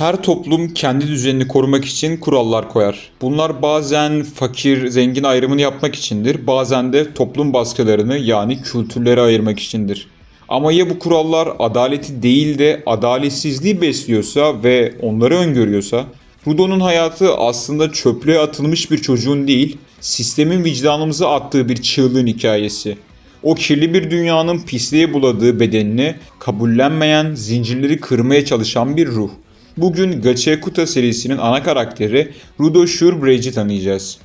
Her toplum kendi düzenini korumak için kurallar koyar. Bunlar bazen fakir, zengin ayrımını yapmak içindir, bazen de toplum baskılarını yani kültürleri ayırmak içindir. Ama ya bu kurallar adaleti değil de adaletsizliği besliyorsa ve onları öngörüyorsa? Rudo'nun hayatı aslında çöplüğe atılmış bir çocuğun değil, sistemin vicdanımıza attığı bir çığlığın hikayesi. O kirli bir dünyanın pisliğe buladığı bedenini kabullenmeyen, zincirleri kırmaya çalışan bir ruh. Bugün Gachikuta serisinin ana karakteri Rudo Shurbridge'i tanıyacağız.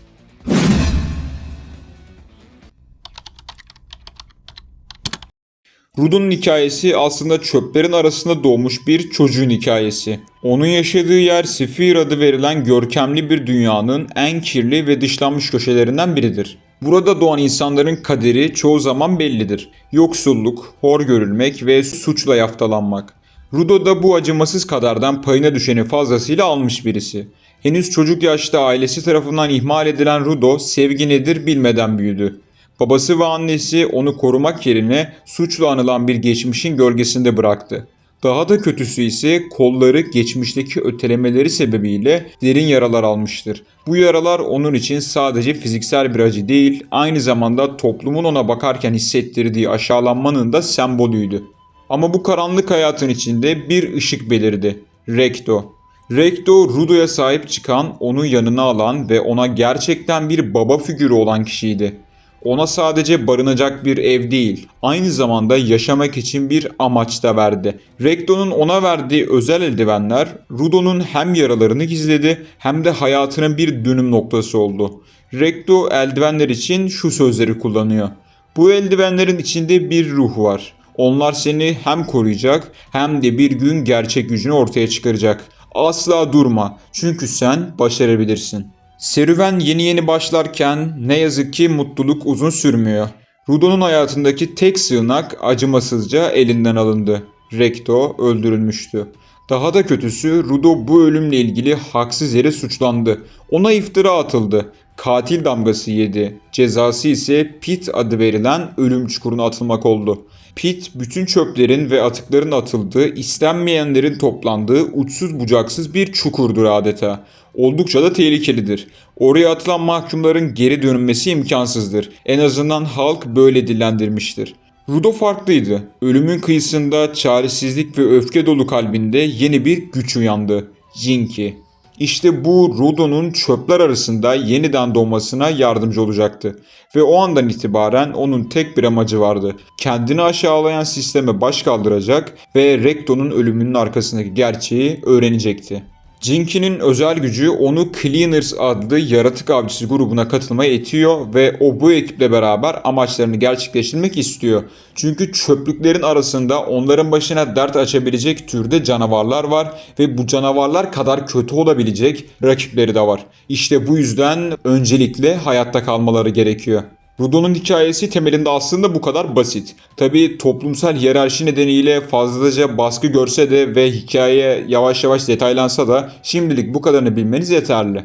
Rudo'nun hikayesi aslında çöplerin arasında doğmuş bir çocuğun hikayesi. Onun yaşadığı yer Sifir adı verilen görkemli bir dünyanın en kirli ve dışlanmış köşelerinden biridir. Burada doğan insanların kaderi çoğu zaman bellidir. Yoksulluk, hor görülmek ve suçla yaftalanmak. Rudo da bu acımasız kadardan payına düşeni fazlasıyla almış birisi. Henüz çocuk yaşta ailesi tarafından ihmal edilen Rudo sevgi nedir bilmeden büyüdü. Babası ve annesi onu korumak yerine suçla anılan bir geçmişin gölgesinde bıraktı. Daha da kötüsü ise kolları geçmişteki ötelemeleri sebebiyle derin yaralar almıştır. Bu yaralar onun için sadece fiziksel bir acı değil, aynı zamanda toplumun ona bakarken hissettirdiği aşağılanmanın da sembolüydü. Ama bu karanlık hayatın içinde bir ışık belirdi. Rekto. Rekto Rudo'ya sahip çıkan, onu yanına alan ve ona gerçekten bir baba figürü olan kişiydi. Ona sadece barınacak bir ev değil, aynı zamanda yaşamak için bir amaç da verdi. Rekto'nun ona verdiği özel eldivenler Rudo'nun hem yaralarını gizledi hem de hayatının bir dönüm noktası oldu. Rekto eldivenler için şu sözleri kullanıyor. Bu eldivenlerin içinde bir ruh var. Onlar seni hem koruyacak hem de bir gün gerçek gücünü ortaya çıkaracak. Asla durma çünkü sen başarabilirsin. Serüven yeni yeni başlarken ne yazık ki mutluluk uzun sürmüyor. Rudo'nun hayatındaki tek sığınak acımasızca elinden alındı. Rekto öldürülmüştü. Daha da kötüsü Rudo bu ölümle ilgili haksız yere suçlandı. Ona iftira atıldı. Katil damgası yedi. Cezası ise Pit adı verilen ölüm çukuruna atılmak oldu. Pit bütün çöplerin ve atıkların atıldığı, istenmeyenlerin toplandığı uçsuz bucaksız bir çukurdur adeta. Oldukça da tehlikelidir. Oraya atılan mahkumların geri dönülmesi imkansızdır. En azından halk böyle dillendirmiştir. Rudo farklıydı. Ölümün kıyısında çaresizlik ve öfke dolu kalbinde yeni bir güç uyandı. Jinki. İşte bu Rudo'nun çöpler arasında yeniden doğmasına yardımcı olacaktı. Ve o andan itibaren onun tek bir amacı vardı. Kendini aşağılayan sisteme baş kaldıracak ve Rekto'nun ölümünün arkasındaki gerçeği öğrenecekti. Jinki'nin özel gücü onu Cleaners adlı yaratık avcısı grubuna katılmaya itiyor ve o bu ekiple beraber amaçlarını gerçekleştirmek istiyor. Çünkü çöplüklerin arasında onların başına dert açabilecek türde canavarlar var ve bu canavarlar kadar kötü olabilecek rakipleri de var. İşte bu yüzden öncelikle hayatta kalmaları gerekiyor. Rudo'nun hikayesi temelinde aslında bu kadar basit. Tabi toplumsal hiyerarşi nedeniyle fazlaca baskı görse de ve hikaye yavaş yavaş detaylansa da şimdilik bu kadarını bilmeniz yeterli.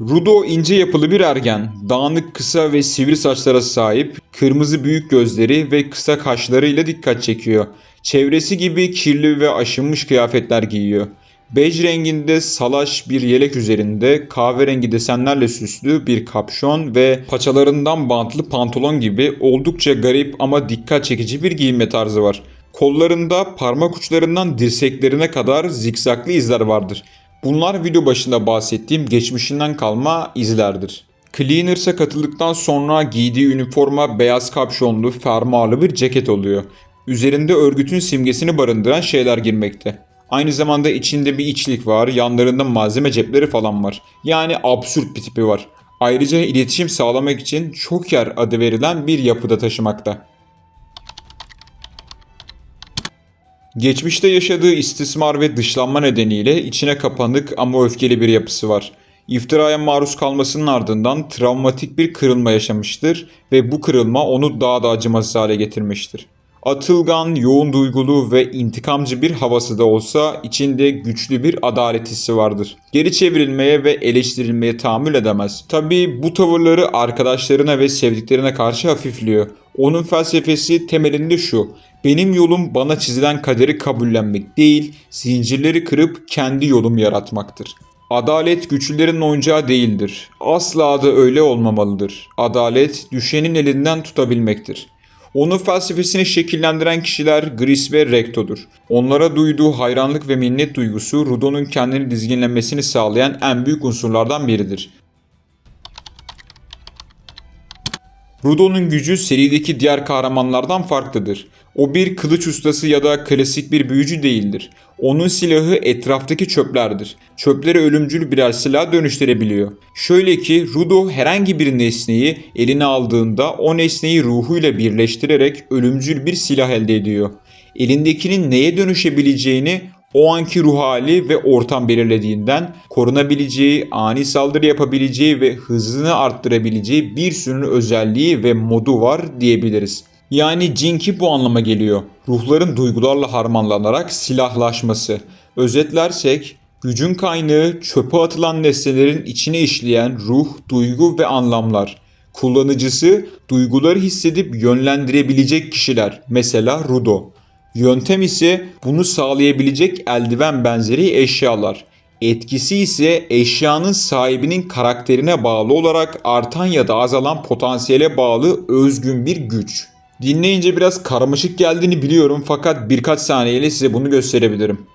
Rudo ince yapılı bir ergen. Dağınık kısa ve sivri saçlara sahip, kırmızı büyük gözleri ve kısa kaşlarıyla dikkat çekiyor. Çevresi gibi kirli ve aşınmış kıyafetler giyiyor. Bej renginde salaş bir yelek üzerinde kahverengi desenlerle süslü bir kapşon ve paçalarından bantlı pantolon gibi oldukça garip ama dikkat çekici bir giyinme tarzı var. Kollarında parmak uçlarından dirseklerine kadar zikzaklı izler vardır. Bunlar video başında bahsettiğim geçmişinden kalma izlerdir. Cleaners'a katıldıktan sonra giydiği üniforma beyaz kapşonlu fermuarlı bir ceket oluyor. Üzerinde örgütün simgesini barındıran şeyler girmekte. Aynı zamanda içinde bir içlik var, yanlarında malzeme cepleri falan var. Yani absürt bir tipi var. Ayrıca iletişim sağlamak için Çoker adı verilen bir yapıda taşımakta. Geçmişte yaşadığı istismar ve dışlanma nedeniyle içine kapanık ama öfkeli bir yapısı var. İftiraya maruz kalmasının ardından travmatik bir kırılma yaşamıştır ve bu kırılma onu daha da acımasız hale getirmiştir. Atılgan, yoğun duygulu ve intikamcı bir havası da olsa içinde güçlü bir adalet hissi vardır. Geri çevrilmeye ve eleştirilmeye tahammül edemez. Tabii bu tavırları arkadaşlarına ve sevdiklerine karşı hafifliyor. Onun felsefesi temelinde şu. Benim yolum bana çizilen kaderi kabullenmek değil, zincirleri kırıp kendi yolumu yaratmaktır. Adalet güçlülerin oyuncağı değildir. Asla da öyle olmamalıdır. Adalet düşenin elinden tutabilmektir. Onun felsefesini şekillendiren kişiler Gris ve Recto'dur. Onlara duyduğu hayranlık ve minnet duygusu Rudo'nun kendini dizginlemesini sağlayan en büyük unsurlardan biridir. Rudo'nun gücü serideki diğer kahramanlardan farklıdır. O bir kılıç ustası ya da klasik bir büyücü değildir. Onun silahı etraftaki çöplerdir. Çöpleri ölümcül birer silah dönüştürebiliyor. Şöyle ki Rudo herhangi bir nesneyi eline aldığında o nesneyi ruhuyla birleştirerek ölümcül bir silah elde ediyor. Elindekinin neye dönüşebileceğini o anki ruh hali ve ortam belirlediğinden korunabileceği, ani saldırı yapabileceği ve hızını arttırabileceği bir sürü özelliği ve modu var diyebiliriz. Yani Jinki bu anlama geliyor. Ruhların duygularla harmanlanarak silahlaşması. Özetlersek gücün kaynağı çöpe atılan nesnelerin içine işleyen ruh, duygu ve anlamlar. Kullanıcısı duyguları hissedip yönlendirebilecek kişiler. Mesela Rudo. Yöntem ise bunu sağlayabilecek eldiven benzeri eşyalar. Etkisi ise eşyanın sahibinin karakterine bağlı olarak artan ya da azalan potansiyele bağlı özgün bir güç. Dinleyince biraz karmaşık geldiğini biliyorum fakat birkaç saniyeyle size bunu gösterebilirim.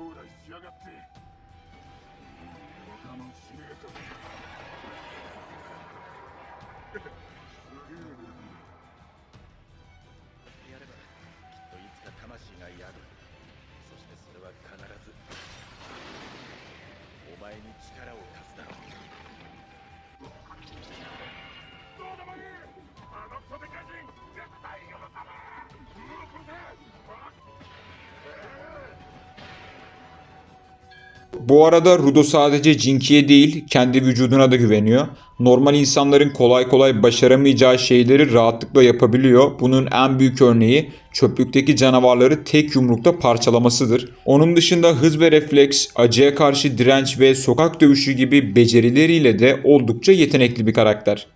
放題しやがって。我慢しねえぞ Bu arada Rudo sadece Jinki'ye değil kendi vücuduna da güveniyor. Normal insanların kolay kolay başaramayacağı şeyleri rahatlıkla yapabiliyor. Bunun en büyük örneği çöplükteki canavarları tek yumrukta parçalamasıdır. Onun dışında hız ve refleks, acıya karşı direnç ve sokak dövüşü gibi becerileriyle de oldukça yetenekli bir karakter.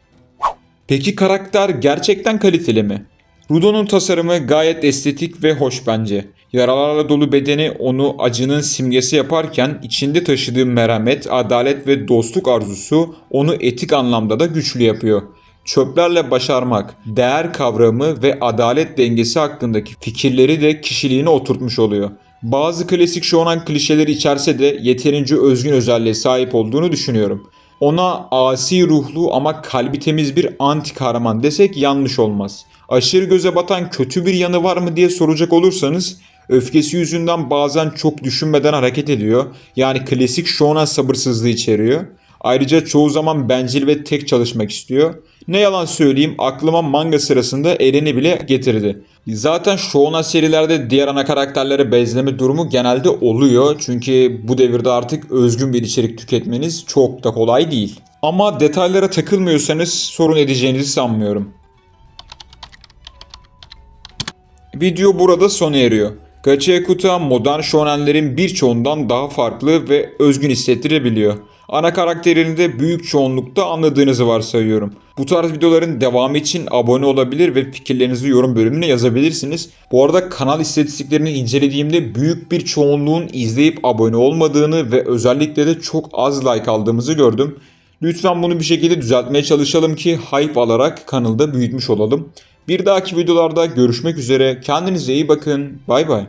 Peki karakter gerçekten kaliteli mi? Rudo'nun tasarımı gayet estetik ve hoş bence. Yaralarla dolu bedeni onu acının simgesi yaparken içinde taşıdığı merhamet, adalet ve dostluk arzusu onu etik anlamda da güçlü yapıyor. Çöplerle başarmak, değer kavramı ve adalet dengesi hakkındaki fikirleri de kişiliğine oturtmuş oluyor. Bazı klasik shonen klişeleri içerse de yeterince özgün özelliğe sahip olduğunu düşünüyorum. Ona asi ruhlu ama kalbi temiz bir anti kahraman desek yanlış olmaz. Aşırı göze batan kötü bir yanı var mı diye soracak olursanız öfkesi yüzünden bazen çok düşünmeden hareket ediyor. Yani klasik shonen sabırsızlığı içeriyor. Ayrıca çoğu zaman bencil ve tek çalışmak istiyor. Ne yalan söyleyeyim aklıma manga sırasında Eren'i bile getirdi. Zaten shonen serilerde diğer ana karakterlere benzeme durumu genelde oluyor. Çünkü bu devirde artık özgün bir içerik tüketmeniz çok da kolay değil. Ama detaylara takılmıyorsanız sorun edeceğinizi sanmıyorum. Video burada sona eriyor. Gachiakuta modern shonenlerin birçoğundan daha farklı ve özgün hissettirebiliyor. Ana karakterini de büyük çoğunlukta anladığınızı varsayıyorum. Bu tarz videoların devamı için abone olabilir ve fikirlerinizi yorum bölümüne yazabilirsiniz. Bu arada kanal istatistiklerini incelediğimde büyük bir çoğunluğun izleyip abone olmadığını ve özellikle de çok az like aldığımızı gördüm. Lütfen bunu bir şekilde düzeltmeye çalışalım ki hype alarak kanalı da büyütmüş olalım. Bir dahaki videolarda görüşmek üzere. Kendinize iyi bakın. Bay bay.